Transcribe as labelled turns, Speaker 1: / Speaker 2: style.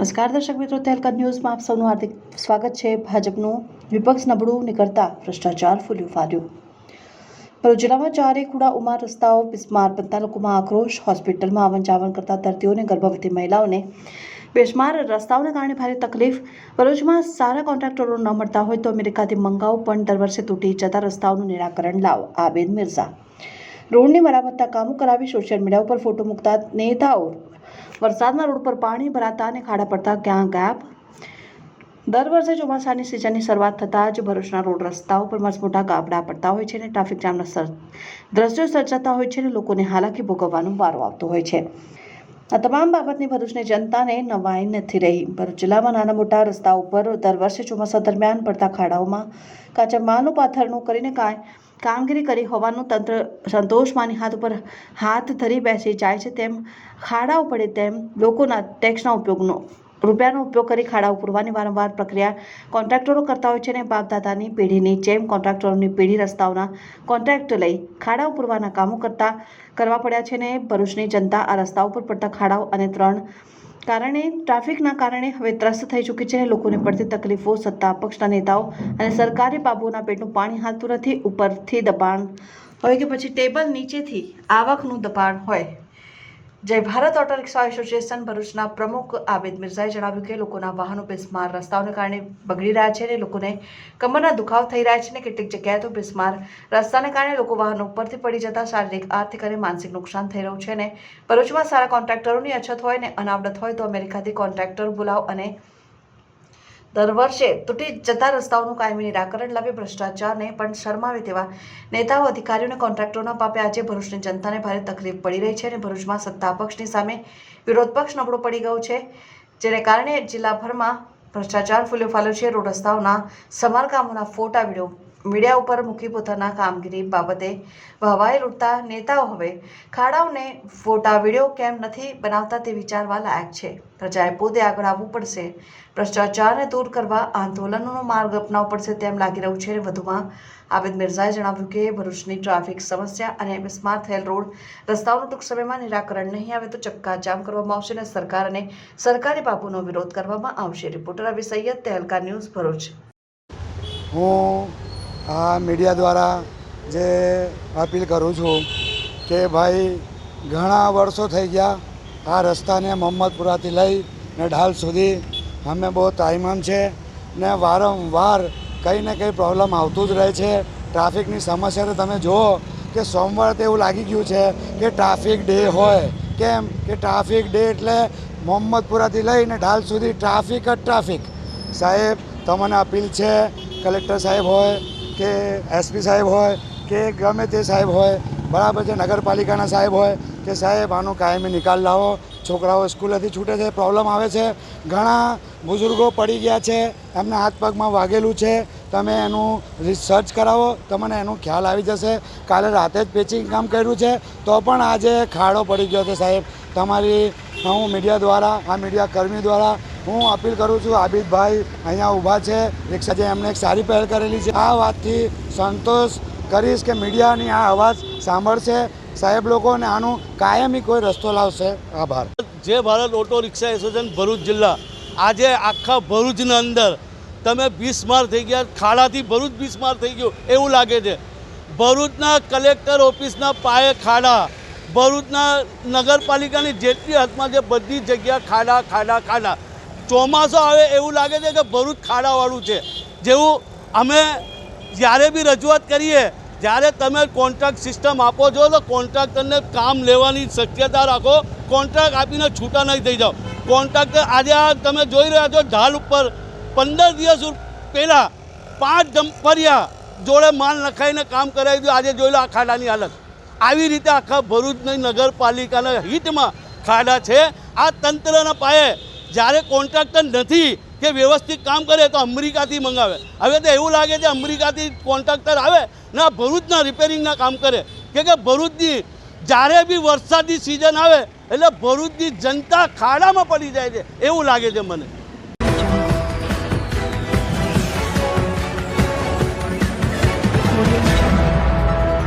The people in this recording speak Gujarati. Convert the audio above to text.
Speaker 1: નમસ્કાર દર્શક મિત્રો તેલકદ ન્યૂઝમાં આપ સૌનું હાર્દિક સ્વાગત છે. ભાજપનું વિપક્ષ નબળું નીકળતા ભ્રષ્ટાચાર ફૂલ્યું ફાર્યું ભરૂચ જિલ્લામાં ચારે ખુડા ઉમા રસ્તાઓ, બિસ્માર બનતા લોકોમાં આક્રોશ. હોસ્પિટલમાં આવન જાવન કરતા દર્દીઓને ગર્ભવતી મહિલાઓને બેશમાર રસ્તાઓને કારણે ભારે તકલીફ. ભરૂચમાં સારા કોન્ટ્રાક્ટરો ન મળતા હોય તો અમેરિકાથી મંગાવો પણ દર વર્ષે તૂટી જતા રસ્તાઓનું નિરાકરણ લાવો આબેદ મિર્ઝા. રોડની મરામતના કામો કરાવી સોશિયલ મીડિયા ઉપર ફોટો મૂકતા નેતાઓ વરસાદના રોડ પર પાણી ભરાતા અને ખાડા પડતા ક્યાં ગાયબ દર વર્ષે ચોમાસાની સિઝનની શરૂઆત થતાં જ ભરૂચના રોડ રસ્તાઓ પર મસમોટા ગાબડા પડતા હોય છે અને ટ્રાફિક જામના સર, દ્રશ્યો સર્જાતા હોય છે અને લોકોને હાલાકી ભોગવવાનો વારો આવતો હોય છે. આ તમામ બાબતની ભરૂચની જનતાને નવાઈ નથી રહી. ભરૂચ જિલ્લામાં નાના મોટા રસ્તા ઉપર દર વર્ષે ચોમાસા દરમિયાન પડતા ખાડાઓમાં કાચા માલનું પાથરનું કરીને કાંઈ કામગીરી કરી હોવાનું તંત્ર સંતોષ માની હાથ ઉપર હાથ ધરી બેસી જાય છે. તેમ ખાડાઓ પડે તેમ લોકોના ટેક્સના ઉપયોગનો, રૂપિયાનો ઉપયોગ કરી ખાડાઓ પૂરવાની વારંવાર પ્રક્રિયા કોન્ટ્રાક્ટરો કરતા હોય છે અને બાપદાદાની પેઢીની જેમ કોન્ટ્રાક્ટરોની પેઢી રસ્તાઓના કોન્ટ્રાક્ટ લઈ ખાડાઓ પૂરવાના કામો કરતા કરવા પડ્યા છે ને ભરૂચની જનતા આ રસ્તા ઉપર પડતા ખાડાઓ અને ત્રણ કારણે ટ્રાફિકના કારણે હવે ત્રસ્ત થઈ ચૂકી છે. લોકોને પડતી તકલીફો, સત્તા પક્ષના નેતાઓ અને સરકારી બાબુઓના પેટનું પાણી હાલતું નથી. ઉપરથી દબાણ હોય કે પછી ટેબલ નીચેથી આવકનું દબાણ હોય. જય ભારત ઓટો રિક્ષા એસોસિએશન ભરૂચના પ્રમુખ આબેદ મિર્ઝાએ જણાવ્યું કે લોકોના વાહનો બિસ્માર રસ્તાઓને કારણે બગડી રહ્યા છે અને લોકોને કમરના દુખાવ થઈ રહ્યા છે અને કેટલીક જગ્યાએ તો બિસ્માર રસ્તાને કારણે લોકો વાહનો ઉપરથી પડી જતા શારીરિક, આર્થિક અને માનસિક નુકસાન થઈ રહ્યું છે અને ભરૂચમાં સારા કોન્ટ્રાક્ટરોની અછત હોય અને અનાવડત હોય તો અમેરિકાથી કોન્ટ્રાક્ટર બોલાવ અને દર વર્ષે તૂટી જતા રસ્તાઓનું કાયમી નિરાકરણ લાવી ભ્રષ્ટાચારને પણ શરમાવે તેવા નેતાઓ અધિકારીઓને કોન્ટ્રાક્ટરોના પાપે આજે ભરૂચની જનતાને ભારે તકલીફ પડી રહી છે અને ભરૂચમાં સત્તા પક્ષની સામે વિરોધ પક્ષ નબળો પડી ગયો છે, જેને કારણે જિલ્લાભરમાં ભ્રષ્ટાચાર ફૂલ્યો ફાલ્યો છે. રોડ રસ્તાઓના સમારકામોના ફોટા, વીડિયો મીડિયા ઉપર મૂકી પોતાના કામગીરી બાબતે વહવાઈ ઉઠતા નેતાઓ હવે ખાડાઓને ફોટા, વીડિયો કેમ નથી બનાવતા તે વિચારવા લાયક છે. પ્રજાએ પોતે આગળ આવવું પડશે. ભ્રષ્ટાચારને દૂર કરવા આંદોલનનો માર્ગ અપનાવવો પડશે તેમ લાગી રહ્યું છે. વધુમાં આબેદ મિર્ઝાએ જણાવ્યું કે ભરૂચની ટ્રાફિક સમસ્યા અને બિસ્માર થયેલ રોડ રસ્તાઓનું ટૂંક સમયમાં નિરાકરણ નહીં આવે તો ચક્કાજામ કરવામાં આવશે અને સરકાર અને સરકારી બાબુનો વિરોધ કરવામાં આવશે. Reporter Abhi Saiyad, Tehelka news Bharuch.
Speaker 2: હું આ મીડિયા દ્વારા જે અપીલ કરું છું કે ભાઈ, ઘણા વર્ષો થઈ ગયા આ રસ્તાને મોહમ્મદપુરાથી લઈ ને ઢાલ સુધી. અમે બહુ તાઈમામ છે ને વારંવાર કંઈ ને કંઈ પ્રોબ્લેમ આવતું જ રહે છે. ટ્રાફિકની સમસ્યા તો તમે જુઓ કે સોમવારે તો એવું લાગી ગયું છે કે ટ્રાફિક ડે હોય. કેમ? કે ટ્રાફિક ડે એટલે મોહમ્મદપુરાથી લઈને ઢાલ સુધી ટ્રાફિક જ ટ્રાફિક. સાહેબ, તમને અપીલ છે, કલેક્ટર સાહેબ હોય કે એસપી સાહેબ હોય કે ગમે તે સાહેબ હોય, બરાબર છે, નગરપાલિકાના સાહેબ હોય કે સાહેબ, આનો કાયમી નિકાલ લાવો. છોકરાઓ સ્કૂલેથી છૂટે છે, પ્રોબ્લેમ આવે છે. ઘણા બુઝુર્ગો પડી ગયા છે, એમને હાથ પગમાં વાગેલું છે. તમે એનું રિસર્ચ કરાવો, તમને એનો ખ્યાલ આવી જશે. કાલે રાતે જ પેચિંગ કામ કર્યું છે, તો પણ આજે ખાડો પડી ગયો છે સાહેબ. તમારી હું મીડિયા દ્વારા, આ મીડિયા કર્મી દ્વારા હું અપીલ કરું છું આબિદભાઈ અહીંયા ઊભા છે. રિક્ષા જે એમણે એક સારી પહેલ કરેલી છે. આ વાતથી સંતોષ કરીશ કે મીડિયાની આ અવાજ સાંભળશે. સાહેબ લોકોને આનું કાયમી કોઈ રસ્તો લાવશે. આભાર.
Speaker 3: જે Bharat auto rickshaw association Bharuch જિલ્લા, આજે આખા ભરૂચની અંદર તમે બિસ્માર થઈ ગયા, ખાડાથી ભરૂચ બિસ્માર થઈ ગયું, એવું લાગે છે. ભરૂચના કલેક્ટર ઓફિસના પાયે ખાડા, ભરૂચના નગરપાલિકાની જેટલી હદમાં છે બધી જગ્યા ખાડા ખાડા ખાડા ચોમાસો આવે એવું લાગે છે કે ભરૂચ ખાડાવાળું છે. જેવું અમે જ્યારે બી રજૂઆત કરીએ, જ્યારે તમે કોન્ટ્રાક્ટ સિસ્ટમ આપો છો, તો કોન્ટ્રાક્ટરને કામ લેવાની શક્યતા રાખો. કોન્ટ્રાક્ટ આપીને છૂટા નહીં થઈ જાઓ. કોન્ટ્રાક્ટર આજે આ તમે જોઈ રહ્યા છો, ઢાલ ઉપર પંદર દિવસ પહેલાં પાંચ ડમ્પરિયા જોડે માલ નખાઈને કામ કરાવી દીધું. આજે જોઈ લો આ ખાડાની હાલત. આવી રીતે આખા ભરૂચની નગરપાલિકાના હિતમાં ખાડા છે. આ તંત્રના પાયે જ્યારે કોન્ટ્રાક્ટર નથી કે વ્યવસ્થિત કામ કરે તો અમેરિકાથી મંગાવે. હવે તો એવું લાગે છે અમેરિકાથી કોન્ટ્રાક્ટર આવે ને ભરૂચના રિપેરિંગના કામ કરે. કે કે ભરૂચની જ્યારે બી વરસાદની સિઝન આવે એટલે ભરૂચની જનતા ખાડામાં પડી જાય છે. એવું લાગે છે મને.